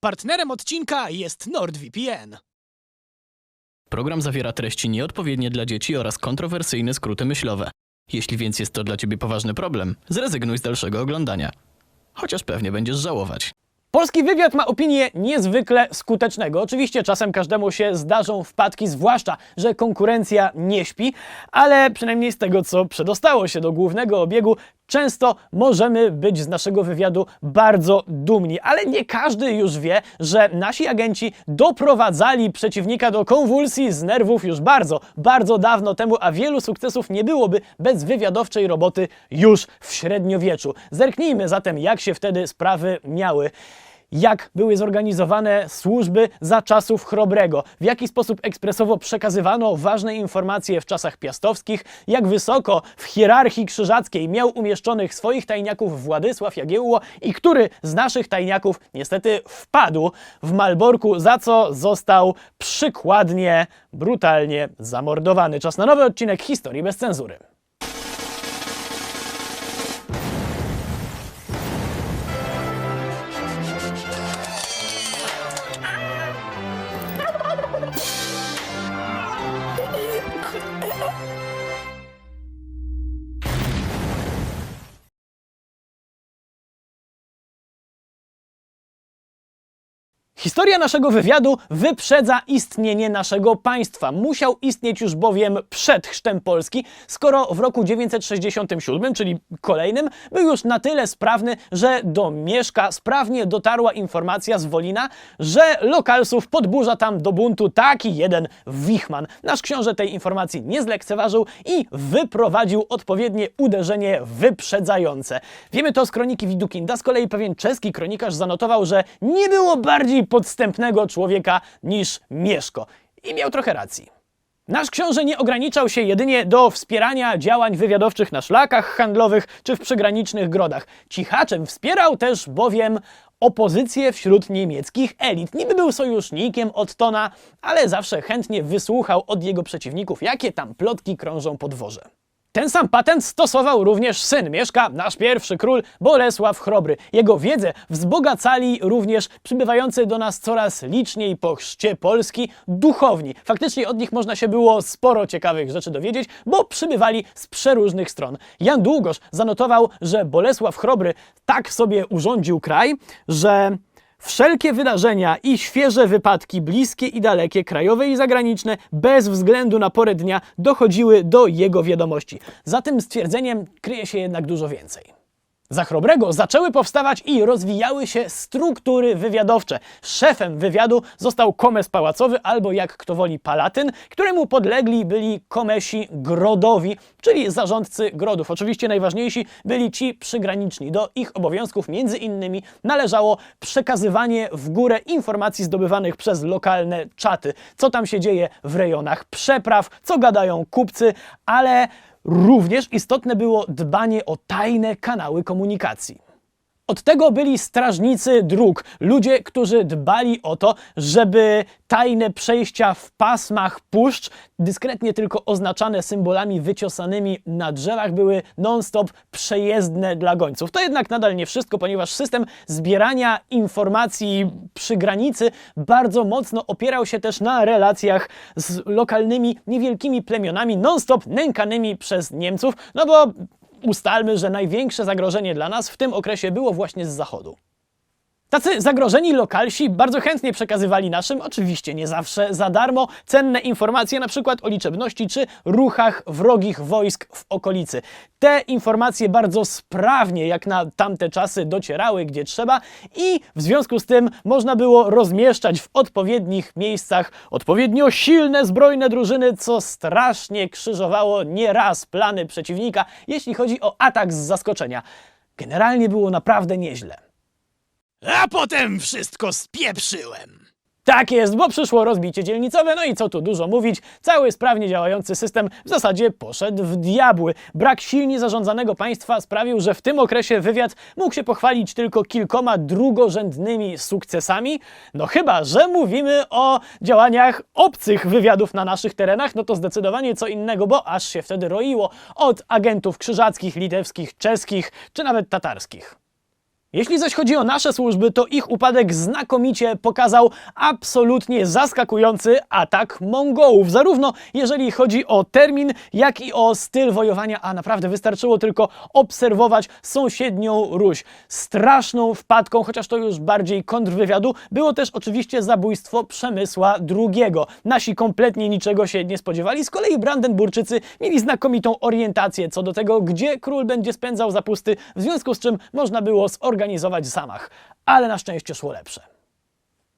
Partnerem odcinka jest NordVPN. Program zawiera treści nieodpowiednie dla dzieci oraz kontrowersyjne skróty myślowe. Jeśli więc jest to dla ciebie poważny problem, zrezygnuj z dalszego oglądania. Chociaż pewnie będziesz żałować. Polski wywiad ma opinię niezwykle skutecznego. Oczywiście czasem każdemu się zdarzą wpadki, zwłaszcza, że konkurencja nie śpi, ale przynajmniej z tego, co przedostało się do głównego obiegu, często możemy być z naszego wywiadu bardzo dumni. Ale nie każdy już wie, że nasi agenci doprowadzali przeciwnika do konwulsji z nerwów już bardzo, bardzo dawno temu, a wielu sukcesów nie byłoby bez wywiadowczej roboty już w średniowieczu. Zerknijmy zatem, jak się wtedy sprawy miały jak były zorganizowane służby za czasów Chrobrego, w jaki sposób ekspresowo przekazywano ważne informacje w czasach piastowskich, jak wysoko w hierarchii krzyżackiej miał umieszczonych swoich tajniaków Władysław Jagiełło i który z naszych tajniaków niestety wpadł w Malborku, za co został przykładnie, brutalnie zamordowany. Czas na nowy odcinek Historii bez cenzury. Historia naszego wywiadu wyprzedza istnienie naszego państwa. Musiał istnieć już bowiem przed chrztem Polski, skoro w roku 967, czyli kolejnym, był już na tyle sprawny, że do Mieszka sprawnie dotarła informacja z Wolina, że lokalsów podburza tam do buntu taki jeden Wichman. Nasz książę tej informacji nie zlekceważył i wyprowadził odpowiednie uderzenie wyprzedzające. Wiemy to z kroniki Widukinda, z kolei pewien czeski kronikarz zanotował, że nie było bardziej podstępnego człowieka niż Mieszko. I miał trochę racji. Nasz książę nie ograniczał się jedynie do wspierania działań wywiadowczych na szlakach handlowych czy w przygranicznych grodach. Cichaczem wspierał też bowiem opozycję wśród niemieckich elit. Niby był sojusznikiem Ottona, ale zawsze chętnie wysłuchał od jego przeciwników, jakie tam plotki krążą po dworze. Ten sam patent stosował również syn Mieszka, nasz pierwszy król, Bolesław Chrobry. Jego wiedzę wzbogacali również przybywający do nas coraz liczniej po chrzcie Polski duchowni. Faktycznie od nich można się było sporo ciekawych rzeczy dowiedzieć, bo przybywali z przeróżnych stron. Jan Długosz zanotował, że Bolesław Chrobry tak sobie urządził kraj, że Wszelkie wydarzenia i świeże wypadki, bliskie i dalekie, krajowe i zagraniczne, bez względu na porę dnia, dochodziły do jego wiadomości. Za tym stwierdzeniem kryje się jednak dużo więcej. Za Chrobrego zaczęły powstawać i rozwijały się struktury wywiadowcze. Szefem wywiadu został komes pałacowy albo jak kto woli palatyn, któremu podlegli byli komesi grodowi, czyli zarządcy grodów. Oczywiście najważniejsi byli ci przygraniczni. Do ich obowiązków między innymi należało przekazywanie w górę informacji zdobywanych przez lokalne czaty. Co tam się dzieje w rejonach przepraw, co gadają kupcy, ale Również istotne było dbanie o tajne kanały komunikacji. Od tego byli strażnicy dróg, ludzie, którzy dbali o to, żeby tajne przejścia w pasmach puszcz, dyskretnie tylko oznaczane symbolami wyciosanymi na drzewach, były non-stop przejezdne dla gońców. To jednak nadal nie wszystko, ponieważ system zbierania informacji przy granicy bardzo mocno opierał się też na relacjach z lokalnymi, niewielkimi plemionami, non-stop nękanymi przez Niemców, no bo ustalmy, że największe zagrożenie dla nas w tym okresie było właśnie z zachodu. Tacy zagrożeni lokalsi bardzo chętnie przekazywali naszym, oczywiście nie zawsze za darmo, cenne informacje na przykład o liczebności czy ruchach wrogich wojsk w okolicy. Te informacje bardzo sprawnie, jak na tamte czasy, docierały gdzie trzeba i w związku z tym można było rozmieszczać w odpowiednich miejscach odpowiednio silne zbrojne drużyny, co strasznie krzyżowało nieraz plany przeciwnika, jeśli chodzi o atak z zaskoczenia. Generalnie było naprawdę nieźle. A potem wszystko spieprzyłem. Tak jest, bo przyszło rozbicie dzielnicowe, no i co tu dużo mówić, cały sprawnie działający system w zasadzie poszedł w diabły. Brak silnie zarządzanego państwa sprawił, że w tym okresie wywiad mógł się pochwalić tylko kilkoma drugorzędnymi sukcesami, no chyba, że mówimy o działaniach obcych wywiadów na naszych terenach, no to zdecydowanie co innego, bo aż się wtedy roiło od agentów krzyżackich, litewskich, czeskich czy nawet tatarskich. Jeśli zaś chodzi o nasze służby, to ich upadek znakomicie pokazał absolutnie zaskakujący atak Mongołów. Zarówno jeżeli chodzi o termin, jak i o styl wojowania, a naprawdę wystarczyło tylko obserwować sąsiednią Ruś. Straszną wpadką, chociaż to już bardziej kontrwywiadu, było też oczywiście zabójstwo Przemysła II. Nasi kompletnie niczego się nie spodziewali, z kolei Brandenburczycy mieli znakomitą orientację co do tego, gdzie król będzie spędzał zapusty, w związku z czym można było zorganizować zamach. Ale na szczęście szło lepsze.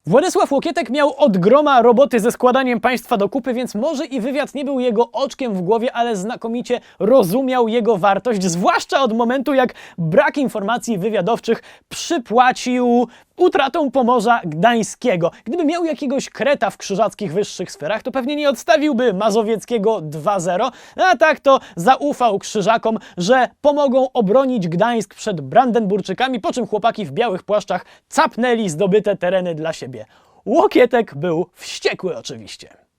Władysław Łokietek miał od groma roboty ze składaniem państwa do kupy, więc może i wywiad nie był jego oczkiem w głowie, ale znakomicie rozumiał jego wartość, zwłaszcza od momentu, jak brak informacji wywiadowczych przypłacił utratą Pomorza Gdańskiego. Gdyby miał jakiegoś kreta w krzyżackich wyższych sferach, to pewnie nie odstawiłby Mazowieckiego 2-0, a tak to zaufał krzyżakom, że pomogą obronić Gdańsk przed Brandenburczykami, po czym chłopaki w białych płaszczach capnęli zdobyte tereny dla siebie. Łokietek był wściekły oczywiście.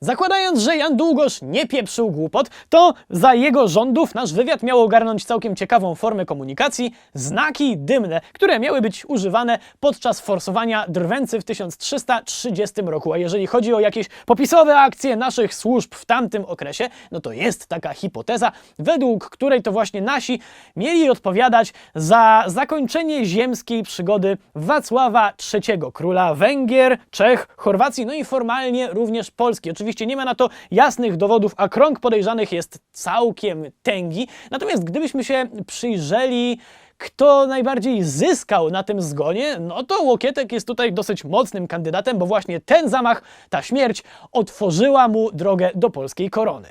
Zakładając, że Jan Długosz nie pieprzył głupot, to za jego rządów nasz wywiad miał ogarnąć całkiem ciekawą formę komunikacji znaki dymne, które miały być używane podczas forsowania drwęcy w 1330 roku. A jeżeli chodzi o jakieś popisowe akcje naszych służb w tamtym okresie, no to jest taka hipoteza, według której to właśnie nasi mieli odpowiadać za zakończenie ziemskiej przygody Wacława III, króla Węgier, Czech, Chorwacji, no i formalnie również Polski. Oczywiście nie ma na to jasnych dowodów, a krąg podejrzanych jest całkiem tęgi. Natomiast gdybyśmy się przyjrzeli kto najbardziej zyskał na tym zgonie, no to Łokietek jest tutaj dosyć mocnym kandydatem, bo właśnie ten zamach, ta śmierć otworzyła mu drogę do polskiej korony.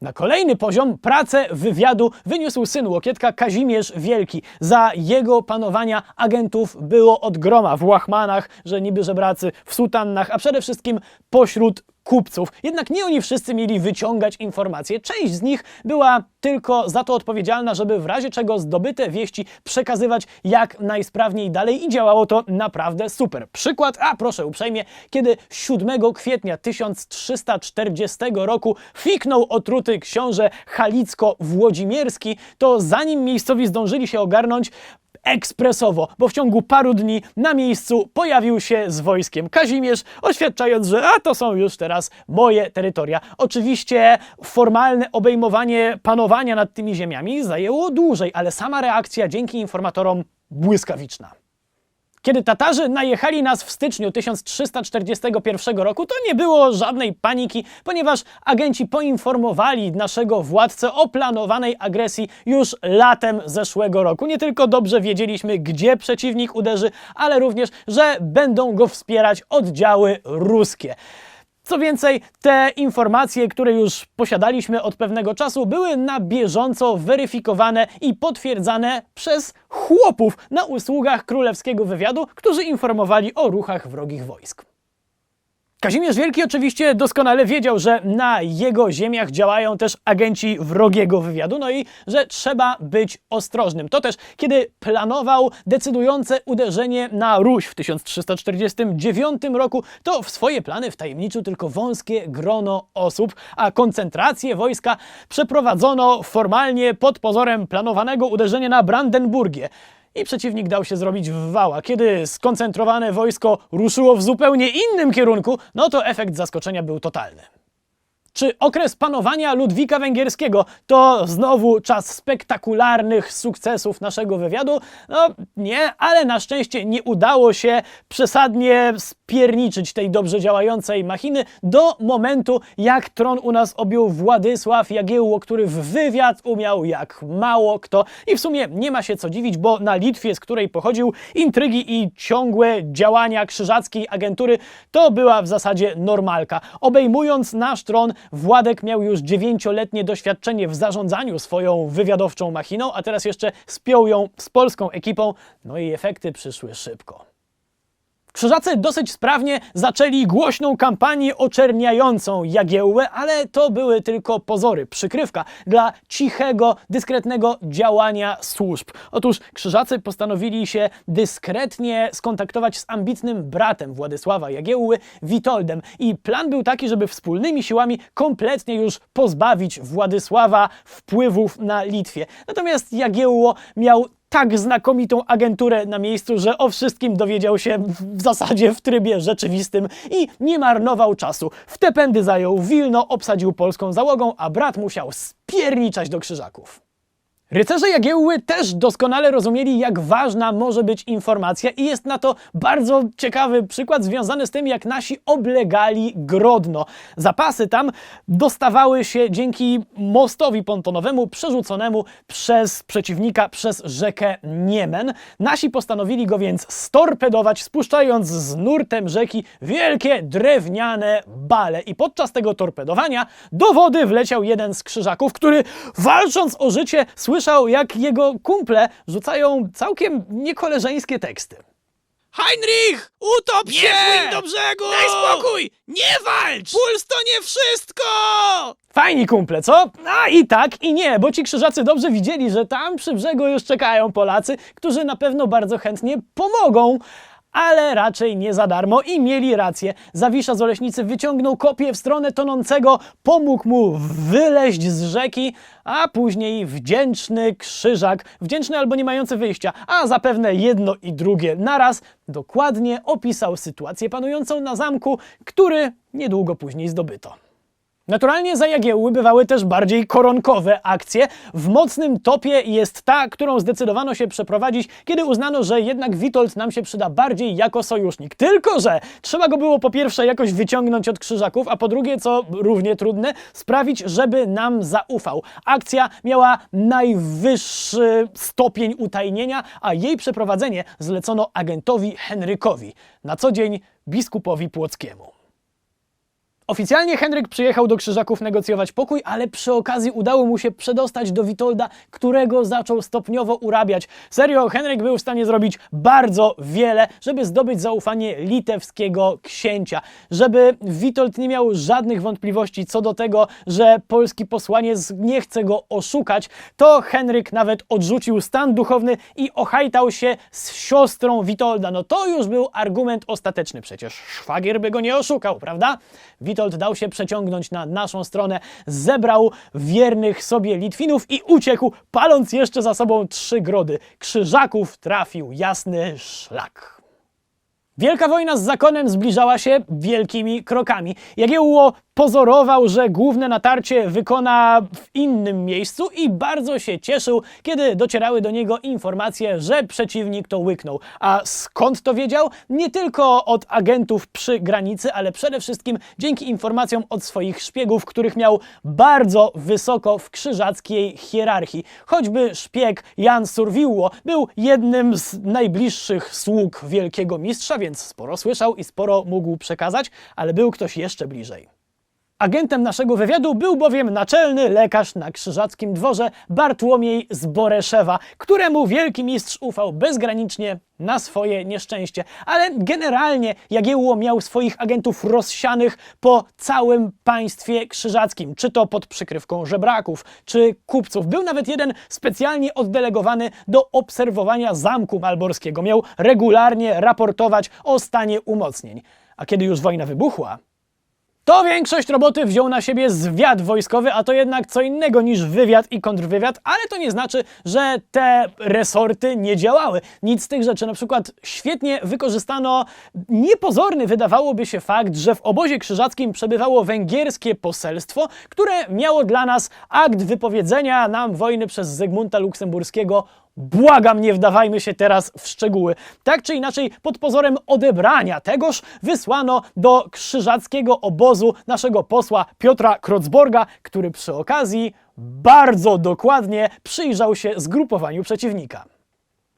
Na kolejny poziom pracę wywiadu wyniósł syn Łokietka Kazimierz Wielki. Za jego panowania agentów było od groma w łachmanach, że niby żebracy, w sutannach, a przede wszystkim pośród kupców. Jednak nie oni wszyscy mieli wyciągać informacje. Część z nich była tylko za to odpowiedzialna, żeby w razie czego zdobyte wieści przekazywać jak najsprawniej dalej i działało to naprawdę super. Przykład, a proszę uprzejmie, kiedy 7 kwietnia 1340 roku fiknął otruty książę Halicko-Włodzimierski, to zanim miejscowi zdążyli się ogarnąć, ekspresowo, bo w ciągu paru dni na miejscu pojawił się z wojskiem Kazimierz, oświadczając, że a to są już teraz moje terytoria. Oczywiście formalne obejmowanie panowania nad tymi ziemiami zajęło dłużej, ale sama reakcja dzięki informatorom błyskawiczna. Kiedy Tatarzy najechali nas w styczniu 1341 roku, to nie było żadnej paniki, ponieważ agenci poinformowali naszego władcę o planowanej agresji już latem zeszłego roku. Nie tylko dobrze wiedzieliśmy, gdzie przeciwnik uderzy, ale również, że będą go wspierać oddziały ruskie. Co więcej, te informacje, które już posiadaliśmy od pewnego czasu, były na bieżąco weryfikowane i potwierdzane przez chłopów na usługach królewskiego wywiadu, którzy informowali o ruchach wrogich wojsk. Kazimierz Wielki oczywiście doskonale wiedział, że na jego ziemiach działają też agenci wrogiego wywiadu, no i że trzeba być ostrożnym. To też, kiedy planował decydujące uderzenie na Ruś w 1349 roku, to w swoje plany wtajemniczył tylko wąskie grono osób, a koncentrację wojska przeprowadzono formalnie pod pozorem planowanego uderzenia na Brandenburgię i przeciwnik dał się zrobić w wała. Kiedy skoncentrowane wojsko ruszyło w zupełnie innym kierunku, no to efekt zaskoczenia był totalny. Czy okres panowania Ludwika Węgierskiego to znowu czas spektakularnych sukcesów naszego wywiadu? No nie, ale na szczęście nie udało się przesadnie spierniczyć tej dobrze działającej machiny do momentu, jak tron u nas objął Władysław Jagiełło, który w wywiad umiał jak mało kto. I w sumie nie ma się co dziwić, bo na Litwie, z której pochodził, intrygi i ciągłe działania krzyżackiej agentury to była w zasadzie normalka. Obejmując nasz tron, Władek miał już dziewięcioletnie doświadczenie w zarządzaniu swoją wywiadowczą machiną, a teraz jeszcze spiął ją z polską ekipą, no i efekty przyszły szybko. Krzyżacy dosyć sprawnie zaczęli głośną kampanię oczerniającą Jagiełłę, ale to były tylko pozory, przykrywka dla cichego, dyskretnego działania służb. Otóż krzyżacy postanowili się dyskretnie skontaktować z ambitnym bratem Władysława Jagiełły, Witoldem. I plan był taki, żeby wspólnymi siłami kompletnie już pozbawić Władysława wpływów na Litwie. Natomiast Jagiełło miał tak znakomitą agenturę na miejscu, że o wszystkim dowiedział się w- zasadzie w trybie rzeczywistym i nie marnował czasu. W te pędy zajął Wilno, obsadził polską załogą, a brat musiał spierniczać do krzyżaków. Rycerze Jagiełły też doskonale rozumieli, jak ważna może być informacja i jest na to bardzo ciekawy przykład związany z tym, jak nasi oblegali Grodno. Zapasy tam dostawały się dzięki mostowi pontonowemu przerzuconemu przez przeciwnika przez rzekę Niemen. Nasi postanowili go więc storpedować, spuszczając z nurtem rzeki wielkie drewniane bale. I podczas tego torpedowania do wody wleciał jeden z krzyżaków, który walcząc o życie słyszał, jak jego kumple rzucają całkiem niekoleżeńskie teksty. Heinrich! Utop się! płyń do brzegu! Daj spokój! Nie walcz! Puls to nie wszystko! Fajni kumple, co? A i tak, i nie, bo ci krzyżacy dobrze widzieli, że tam przy brzegu już czekają Polacy, którzy na pewno bardzo chętnie pomogą. Ale raczej nie za darmo i mieli rację. Zawisza z Oleśnicy wyciągnął kopię w stronę tonącego, pomógł mu wyleźć z rzeki, a później wdzięczny krzyżak, wdzięczny albo nie mający wyjścia, a zapewne jedno i drugie naraz, dokładnie opisał sytuację panującą na zamku, który niedługo później zdobyto. Naturalnie za Jagiełły bywały też bardziej koronkowe akcje. W mocnym topie jest ta, którą zdecydowano się przeprowadzić, kiedy uznano, że jednak Witold nam się przyda bardziej jako sojusznik. Tylko, że trzeba go było po pierwsze jakoś wyciągnąć od krzyżaków, a po drugie, co równie trudne, sprawić, żeby nam zaufał. Akcja miała najwyższy stopień utajnienia, a jej przeprowadzenie zlecono agentowi Henrykowi, na co dzień biskupowi Płockiemu. Oficjalnie Henryk przyjechał do Krzyżaków negocjować pokój, ale przy okazji udało mu się przedostać do Witolda, którego zaczął stopniowo urabiać. Serio, Henryk był w stanie zrobić bardzo wiele, żeby zdobyć zaufanie litewskiego księcia. Żeby Witold nie miał żadnych wątpliwości co do tego, że polski posłaniec nie chce go oszukać, to Henryk nawet odrzucił stan duchowny i ochajtał się z siostrą Witolda. No to już był argument ostateczny. Przecież szwagier by go nie oszukał, prawda? Witold dał się przeciągnąć na naszą stronę, zebrał wiernych sobie Litwinów i uciekł, paląc jeszcze za sobą trzy grody. Krzyżaków trafił jasny szlak. Wielka wojna z zakonem zbliżała się wielkimi krokami. Jagiełło pozorował, że główne natarcie wykona w innym miejscu i bardzo się cieszył, kiedy docierały do niego informacje, że przeciwnik to łyknął. A skąd to wiedział? Nie tylko od agentów przy granicy, ale przede wszystkim dzięki informacjom od swoich szpiegów, których miał bardzo wysoko w krzyżackiej hierarchii. Choćby szpieg Jan Surwiło był jednym z najbliższych sług wielkiego mistrza, więc sporo słyszał i sporo mógł przekazać, ale był ktoś jeszcze bliżej. Agentem naszego wywiadu był bowiem naczelny lekarz na krzyżackim dworze Bartłomiej z Boreszewa, któremu wielki mistrz ufał bezgranicznie na swoje nieszczęście. Ale generalnie Jagiełło miał swoich agentów rozsianych po całym państwie krzyżackim, czy to pod przykrywką żebraków, czy kupców. Był nawet jeden specjalnie oddelegowany do obserwowania zamku malborskiego. Miał regularnie raportować o stanie umocnień. A kiedy już wojna wybuchła, to większość roboty wziął na siebie zwiad wojskowy, a to jednak co innego niż wywiad i kontrwywiad, ale to nie znaczy, że te resorty nie działały. Nic z tych rzeczy. Na przykład świetnie wykorzystano niepozorny, wydawałoby się, fakt, że w obozie krzyżackim przebywało węgierskie poselstwo, które miało dla nas akt wypowiedzenia nam wojny przez Zygmunta Luksemburskiego Błagam, nie wdawajmy się teraz w szczegóły. Tak czy inaczej, pod pozorem odebrania tegoż wysłano do krzyżackiego obozu naszego posła Piotra Krocborga, który przy okazji bardzo dokładnie przyjrzał się zgrupowaniu przeciwnika.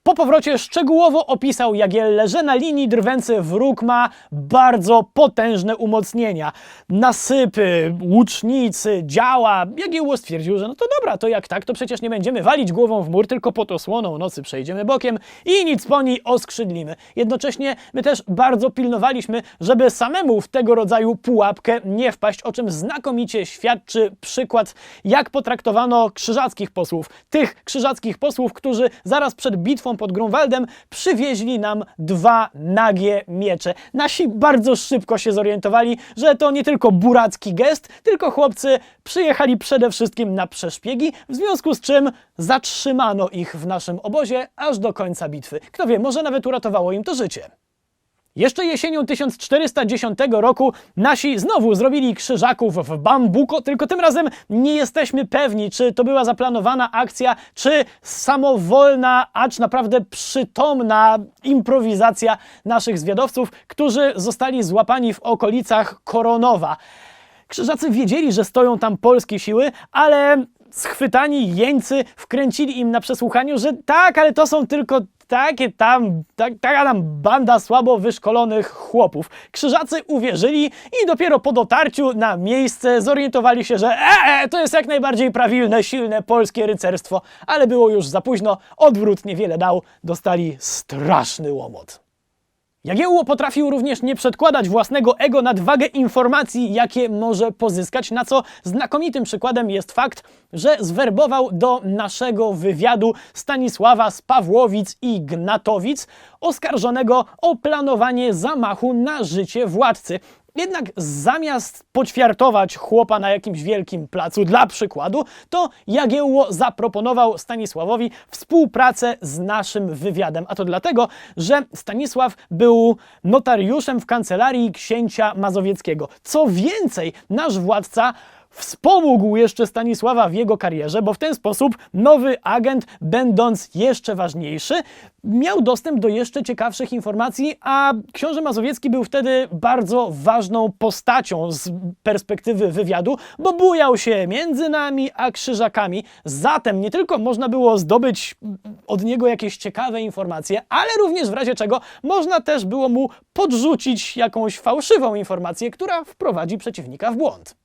Po powrocie szczegółowo opisał Jagielle, że na linii drwęcy wróg ma bardzo potężne umocnienia. Nasypy, łucznicy, działa. Jagiełło stwierdził, że no to dobra, to jak tak, to przecież nie będziemy walić głową w mur, tylko pod osłoną nocy przejdziemy bokiem i nic po niej oskrzydlimy. Jednocześnie my też bardzo pilnowaliśmy, żeby samemu w tego rodzaju pułapkę nie wpaść, o czym znakomicie świadczy przykład, jak potraktowano krzyżackich posłów. Tych krzyżackich posłów, którzy zaraz przed bitwą bitwą pod Grunwaldem przywieźli nam dwa nagie miecze. Nasi bardzo szybko się zorientowali, że to nie tylko buracki gest, tylko chłopcy przyjechali przede wszystkim na przeszpiegi, w związku z czym zatrzymano ich w naszym obozie aż do końca bitwy. Kto wie, może nawet uratowało im to życie. Jeszcze jesienią 1410 roku nasi znowu zrobili krzyżaków w Bambuko, tylko tym razem nie jesteśmy pewni, czy to była zaplanowana akcja, czy samowolna, acz naprawdę przytomna improwizacja naszych zwiadowców, którzy zostali złapani w okolicach Koronowa. Krzyżacy wiedzieli, że stoją tam polskie siły, ale schwytani jeńcy wkręcili im na przesłuchaniu, że tak, ale to są tylko takie tam, tak, taka tam banda słabo wyszkolonych chłopów. Krzyżacy uwierzyli i dopiero po dotarciu na miejsce zorientowali się, że e, e, to jest jak najbardziej prawilne, silne polskie rycerstwo, ale było już za późno, odwrót niewiele dał, dostali straszny łomot. Jagiełło potrafił również nie przedkładać własnego ego nad wagę informacji, jakie może pozyskać, na co znakomitym przykładem jest fakt, że zwerbował do naszego wywiadu Stanisława z Pawłowic i Gnatowic, oskarżonego o planowanie zamachu na życie władcy. Jednak zamiast poćwiartować chłopa na jakimś wielkim placu dla przykładu, to Jagiełło zaproponował Stanisławowi współpracę z naszym wywiadem. A to dlatego, że Stanisław był notariuszem w kancelarii księcia mazowieckiego. Co więcej, nasz władca wspomógł jeszcze Stanisława w jego karierze, bo w ten sposób nowy agent, będąc jeszcze ważniejszy, miał dostęp do jeszcze ciekawszych informacji, a książę Mazowiecki był wtedy bardzo ważną postacią z perspektywy wywiadu, bo bujał się między nami a krzyżakami. Zatem nie tylko można było zdobyć od niego jakieś ciekawe informacje, ale również w razie czego można też było mu podrzucić jakąś fałszywą informację, która wprowadzi przeciwnika w błąd.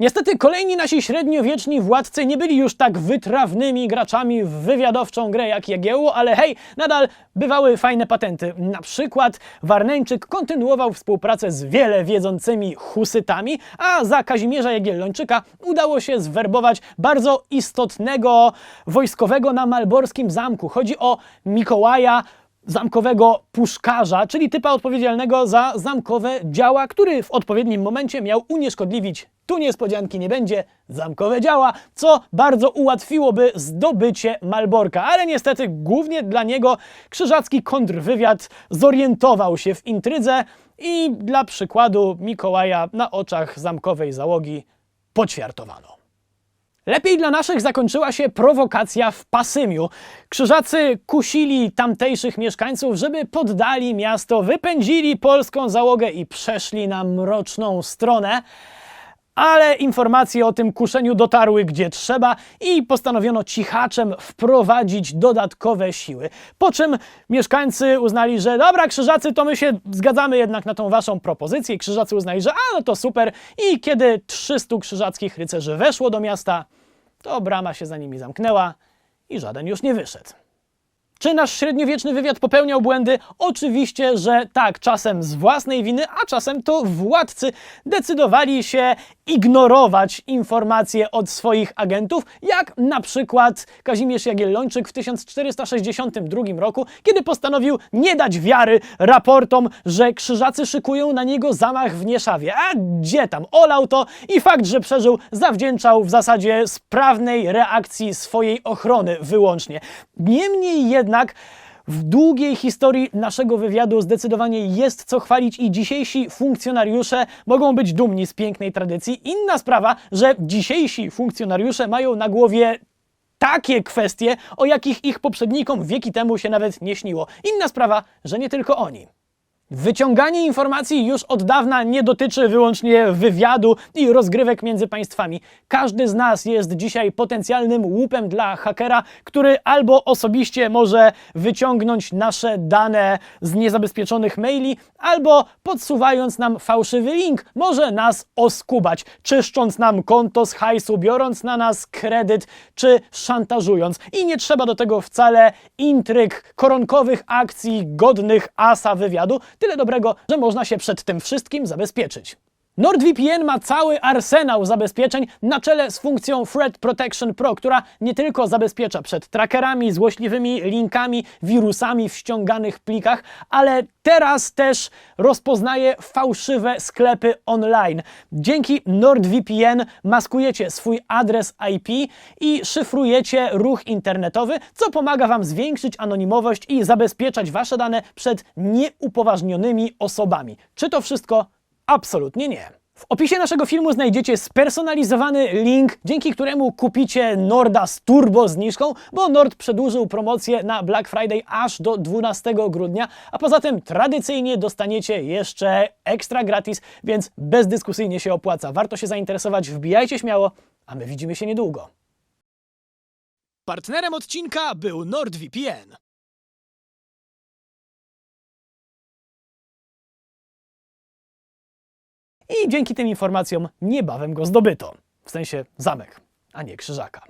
Niestety kolejni nasi średniowieczni władcy nie byli już tak wytrawnymi graczami w wywiadowczą grę jak Jagiełło, ale hej, nadal bywały fajne patenty. Na przykład Warneńczyk kontynuował współpracę z wiele wiedzącymi husytami, a za Kazimierza Jagiellończyka udało się zwerbować bardzo istotnego wojskowego na Malborskim Zamku. Chodzi o Mikołaja zamkowego puszkarza, czyli typa odpowiedzialnego za zamkowe działa, który w odpowiednim momencie miał unieszkodliwić tu niespodzianki nie będzie, zamkowe działa, co bardzo ułatwiłoby zdobycie Malborka. Ale niestety głównie dla niego krzyżacki kontrwywiad zorientował się w intrydze i dla przykładu Mikołaja na oczach zamkowej załogi poćwiartowano. Lepiej dla naszych zakończyła się prowokacja w Pasymiu. Krzyżacy kusili tamtejszych mieszkańców, żeby poddali miasto, wypędzili polską załogę i przeszli na mroczną stronę. Ale informacje o tym kuszeniu dotarły gdzie trzeba i postanowiono cichaczem wprowadzić dodatkowe siły. Po czym mieszkańcy uznali, że dobra, krzyżacy, to my się zgadzamy jednak na tą waszą propozycję. Krzyżacy uznali, że a, no to super. I kiedy 300 krzyżackich rycerzy weszło do miasta, to brama się za nimi zamknęła i żaden już nie wyszedł. Czy nasz średniowieczny wywiad popełniał błędy? Oczywiście, że tak, czasem z własnej winy, a czasem to władcy decydowali się ignorować informacje od swoich agentów, jak na przykład Kazimierz Jagiellończyk w 1462 roku, kiedy postanowił nie dać wiary raportom, że krzyżacy szykują na niego zamach w Nieszawie. A gdzie tam? Olał to i fakt, że przeżył, zawdzięczał w zasadzie sprawnej reakcji swojej ochrony wyłącznie. Niemniej jednak w długiej historii naszego wywiadu zdecydowanie jest co chwalić i dzisiejsi funkcjonariusze mogą być dumni z pięknej tradycji. Inna sprawa, że dzisiejsi funkcjonariusze mają na głowie takie kwestie, o jakich ich poprzednikom wieki temu się nawet nie śniło. Inna sprawa, że nie tylko oni. Wyciąganie informacji już od dawna nie dotyczy wyłącznie wywiadu i rozgrywek między państwami. Każdy z nas jest dzisiaj potencjalnym łupem dla hakera, który albo osobiście może wyciągnąć nasze dane z niezabezpieczonych maili, albo podsuwając nam fałszywy link, może nas oskubać, czyszcząc nam konto z hajsu, biorąc na nas kredyt, czy szantażując. I nie trzeba do tego wcale intryg, koronkowych akcji godnych asa wywiadu, tyle dobrego, że można się przed tym wszystkim zabezpieczyć. NordVPN ma cały arsenał zabezpieczeń na czele z funkcją Threat Protection Pro, która nie tylko zabezpiecza przed trackerami, złośliwymi linkami, wirusami w ściąganych plikach, ale teraz też rozpoznaje fałszywe sklepy online. Dzięki NordVPN maskujecie swój adres IP i szyfrujecie ruch internetowy, co pomaga Wam zwiększyć anonimowość i zabezpieczać Wasze dane przed nieupoważnionymi osobami. Czy to wszystko? Absolutnie nie. W opisie naszego filmu znajdziecie spersonalizowany link, dzięki któremu kupicie Norda z turbo zniżką, bo Nord przedłużył promocję na Black Friday aż do 12 grudnia, a poza tym tradycyjnie dostaniecie jeszcze ekstra gratis, więc bezdyskusyjnie się opłaca. Warto się zainteresować, wbijajcie śmiało, a my widzimy się niedługo. Partnerem odcinka był NordVPN. I dzięki tym informacjom niebawem go zdobyto. W sensie zamek, a nie krzyżaka.